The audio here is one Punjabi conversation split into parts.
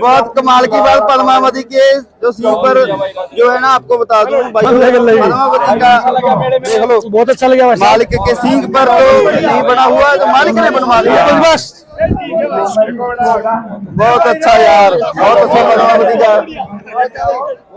बहुत कमाल की बात पद्मावती के जो सीन पर जो है ना आपको बता दूं भाई पद्मावती का देख लो बहुत अच्छा लगा भाई साहब। मालिक के सींग पर तो नहीं बना हुआ है, तो मालिक ने बनवा लिया बस बहुत अच्छा यार बहुत अच्छा पद्मावती का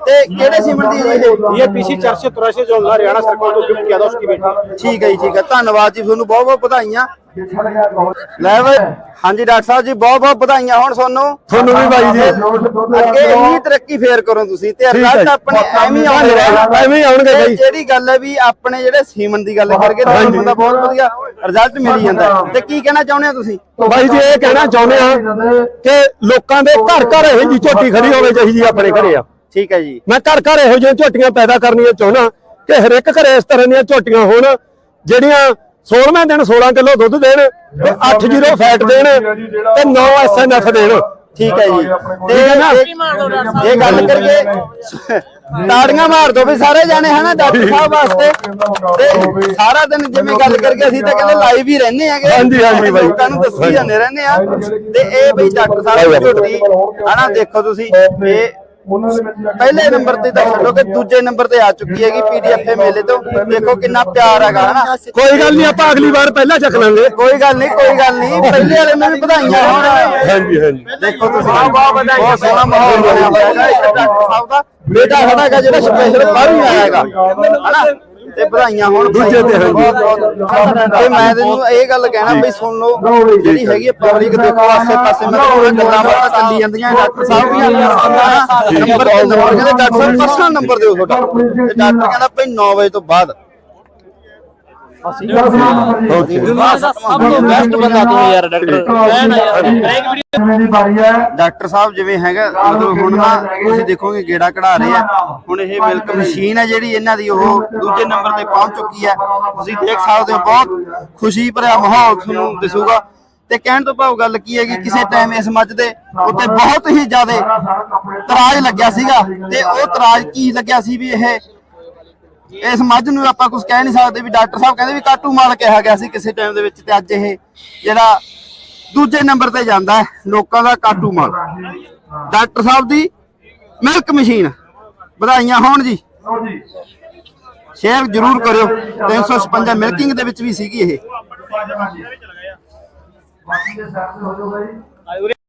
ਤੇ ਕਿਹੜੇ ਸੀਮਨ ਦੀ ਹੈ ਜੀ ਇਹ ये पीसी चार सौ तिरासी जो हरियाणा सरकार को गिफ्ट किया था उसकी बेटी ਠੀਕ ਹੈ ਜੀ ਠੀਕ ਹੈ ਧੰਨਵਾਦ ਜੀ ਤੁਹਾਨੂੰ ਬਹੁਤ ਬਹੁਤ ਵਧਾਈਆਂ ਲੈ ਬਈ ਹਾਂਜੀ ਡਾਕਟਰ ਸਾਹਿਬ ਜੀ ਬਹੁਤ ਬਹੁਤ ਵਧਾਈਆਂ ਹੁਣ ਤੁਹਾਨੂੰ ਤੁਹਾਨੂੰ ਵੀ ਬਾਈ ਜੀ। ਅੱਗੇ ਇੰਨੀ ਤਰੱਕੀ ਫੇਰ ਕਰੋ ਤੁਸੀਂ ਤੇ ਰਿਜ਼ਲਟ ਆਪਣੇ ਐਵੇਂ ਹੀ ਆਉਂਦੇ ਰਹਿਣ ਐਵੇਂ ਹੀ ਆਉਣਗੇ ਤੇ ਬਾਈ। ਜਿਹੜੀ ਗੱਲ ਹੈ ਵੀ ਆਪਣੇ ਜਿਹੜੇ ਸੀਮਨ ਦੀ ਗੱਲ ਕਰਕੇ ਤਾਂ ਹਾਂਜੀ। ਬੰਦਾ ਬਹੁਤ ਵਧੀਆ ਰਿਜ਼ਲਟ ਮਿਲੀ ਜਾਂਦਾ ਹੈ। ਤੇ ਕੀ ਕਹਿਣਾ ਚਾਹੁੰਦੇ ਹੋ ਤੁਸੀਂ ਬਾਈ ਜੀ ਇਹ ਕਹਿਣਾ ਚਾਹੁੰਦੇ ਆ ਕਿ ਲੋਕਾਂ ਦੇ ਘਰ ਘਰ ਇਹੋ ਜੀ ਝੋਟੀ ਖੜੀ ਹੋਵੇ ਜਿਹੀ ਜੀ ਆਪਣੇ ਘਰੇ ਆ ਠੀਕ ਹੈ ਜੀ। ਮੈਂ ਘਰ ਘਰ ਇਹੋ ਜਿਹੀਆਂ ਝੋਟੀਆਂ ਪੈਦਾ ਕਰਨੀਆਂ ਚਾਹੁੰਦਾ ਕਿ ਹਰ ਇੱਕ ਘਰੇ ਇਸ ਤਰ੍ਹਾਂ ਦੀਆਂ ਝੋਟੀਆਂ ਹੋਣ ਜਿਹੜੀਆਂ 16ਵੇਂ ਦਿਨ 16 ਕਿਲੋ ਦੁੱਧ ਦੇਣ ਤੇ 8 ਜੀਰੋ ਫੈਟ ਦੇਣ ਤੇ 9 ਐਸਐਨਐਫ ਦੇਣ। ਠੀਕ ਹੈ ਜੀ। ਤੇ ਠੀਕ ਹੈ ਨਾ? ਇਹ- ਗੱਲ ਕਰਕੇ ਤਾੜੀਆਂ ਮਾਰ ਦੋ ਵੀ ਸਾਰੇ ਜਾਣੇ ਹਨਾ ਡਾਕਟਰ ਸਾਹਿਬ ਵਾਸਤੇ। ਤੇ ਸਾਰਾ ਦਿਨ ਜਿਵੇਂ ਗੱਲ ਕਰਕੇ ਅਸੀਂ ਤਾਂ ਕਹਿੰਦੇ ਲਾਈਵ ਹੀ ਰਹਿੰਦੇ ਆਗੇ ਹਾਂਜੀ, ਹਾਂਜੀ ਬਾਈ। ਲੋਕਾਂ ਨੂੰ ਦੱਸੀ ਜਾਂਦੇ ਰਹਿੰਦੇ ਆ। ਤੇ ਇਹ ਬਈ ਡਾਕਟਰ ਸਾਹਿਬ ਦੀ ਝੋਟੀ ਹਨਾ ਦੇਖੋ ਤੁਸੀਂ ਇਹ ਪਹਿਲੇ ਨੰਬਰ ਤੇ ਤਾਂ ਛੱਡੋ ਕਿ ਦੂਜੇ ਨੰਬਰ ਤੇ ਆ ਚੁੱਕੀ ਹੈਗੀ ਪੀਡੀਐਫ ਮੇਲੇ ਤੋਂ। ਦੇਖੋ ਕਿੰਨਾ ਪਿਆਰ ਹੈਗਾ ਹਨਾ? ਕੋਈ ਗੱਲ ਨਹੀਂ ਆਪਾਂ ਅਗਲੀ ਵਾਰ ਪਹਿਲਾਂ ਚੱਕ ਲਾਂਗੇ। ਕੋਈ ਗੱਲ ਨਹੀਂ ਕੋਈ ਗੱਲ ਨਹੀਂ। ਪਹਿਲੇ ਵਾਲੇ ਨੂੰ ਵੀ ਵਧਾਈਆਂ ਹੋਣ। ਹਾਂਜੀ ਹਾਂਜੀ। ਦੇਖੋ ਤੁਸੀਂ। ਬਹੁਤ ਸੋਹਣਾ ਮਾਹੌਲ ਬਣਿਆ ਹੋਇਆ ਹੈਗਾ ਇੱਕ ਡਾਕਟਰ ਸਾਹਿਬ ਦਾ। ਬੇਟਾ ਸਾਡਾ ਹੈਗਾ ਜਿਹੜਾ ਸਪੈਸ਼ਲ ਬਾਹਰੋਂ ਆਇਆ ਹੈਗਾ। ਹਨਾ? ਤੇ ਵਧਾਈਆਂ ਹੋਣ ਦੂਜੇ ਤੇ ਹਾਂਜੀ। ਬਹੁਤ ਬਹੁਤ ਤੇ ਮੈਂ ਤੈਨੂੰ ਇਹ ਗੱਲ ਕਹਿਣਾ ਬਈ ਸੁਣ ਲਓ ਜਿਹੜੀ ਹੈਗੀ ਪਬਲਿਕ ਦੇਖੋ ਆਸੇ ਪਾਸੇ ਮੈਂ ਤਾਂ ਗੱਲਾਂ ਬਾਤਾਂ ਚੱਲੀ ਜਾਂਦੀਆਂ ਡਾਕਟਰ ਸਾਹਿਬ ਵੀ ਆਉਂਦੇ ਨੰਬਰ ਤੇ ਨੰਬਰ ਕਹਿੰਦੇ ਡਾਕਟਰ ਸਾਹਿਬ ਪਰਸਨਲ ਨੰਬਰ ਦਿਓ ਤੁਹਾਡਾ। ਤੇ ਡਾਕਟਰ ਕਹਿੰਦਾ ਭਈ 9 ਵਜੇ ਤੋਂ ਬਾਅਦ। ਸਭ ਤੋਂ ਬੈਸਟ ਬੰਦਾ ਤੂੰ ਯਾਰ ਡਾਕਟਰ। ਮੈਂ ਨਾ ਯਾਰ ਡਾਕਟਰ ਸਾਹਿਬ ਜਿਵੇਂ ਹੈਗਾ ਮਤਲਬ ਹੁਣ ਨਾ ਤੁਸੀਂ ਦੇਖੋਗੇ ਗੇੜਾ ਕਢਾ ਰਹੇ ਆ। ਹੁਣ ਇਹ ਮਿਲਕ ਮਸ਼ੀਨ ਹੈ ਜਿਹੜੀ ਇਹਨਾਂ ਦੀ ਉਹ ਦੂਜੇ ਨੰਬਰ ਤੇ ਪਹੁੰਚ ਚੁੱਕੀ ਹੈ। ਤੁਸੀਂ ਦੇਖ ਸਕਦੇ ਹੋ ਬਹੁਤ ਖੁਸ਼ੀ ਭਰਿਆ ਮਾਹੌਲ ਤੁਹਾਨੂੰ ਦਿਸੂਗਾ। ਤੇ ਕਹਿਣ ਤੋਂ ਭਾਵ ਗੱਲ ਕੀ ਹੈ ਕਿ ਕਿਸੇ ਟਾਈਮ ਇਸ ਮੱਝ ਦੇ ਉੱਤੇ ਬਹੁਤ ਹੀ ਜ਼ਿਆਦਾ ਤਰਾਜ ਲੱਗਿਆ ਸੀਗਾ। ਤੇ ਉਹ ਤਰਾਜ ਕੀ ਲੱਗਿਆ ਸੀ ਵੀ ਇਹ ਇਸ ਮੱਝ ਨੂੰ ਆਪਾਂ ਕੁਝ ਕਹਿ ਨਹੀਂ ਸਕਦੇ ਵੀ ਡਾਕਟਰ ਸਾਹਿਬ ਕਹਿੰਦੇ ਵੀ ਕਾਟੂ ਮਾਲ ਕਿਹਾ ਗਿਆ ਸੀ ਕਿਸੇ ਟਾਈਮ ਦੇ ਵਿੱਚ ਤੇ ਅੱਜ ਇਹ ਜਿਹੜਾ ਦੂਜੇ ਨੰਬਰ ਤੇ ਜਾਂਦਾ ਹੈ, ਲੋਕਾਂ ਦਾ ਕਾਟੂ ਮਾਲ। ਡਾਕਟਰ ਸਾਹਿਬ ਦੀ ਮਿਲਕ ਮਸ਼ੀਨ ਵਧਾਈਆਂ ਹੋਣ ਜੀ। ਸ਼ੇਅਰ ਜਰੂਰ ਕਰਿਓ। 356 ਮਿਲਕਿੰਗ ਦੇ ਵਿੱਚ ਵੀ ਸੀਗੀ ਇਹ। ਬਾਕੀ ਦੇ ਸੈੱਟ ਹੋ ਜਾਊਗਾ ਜੀ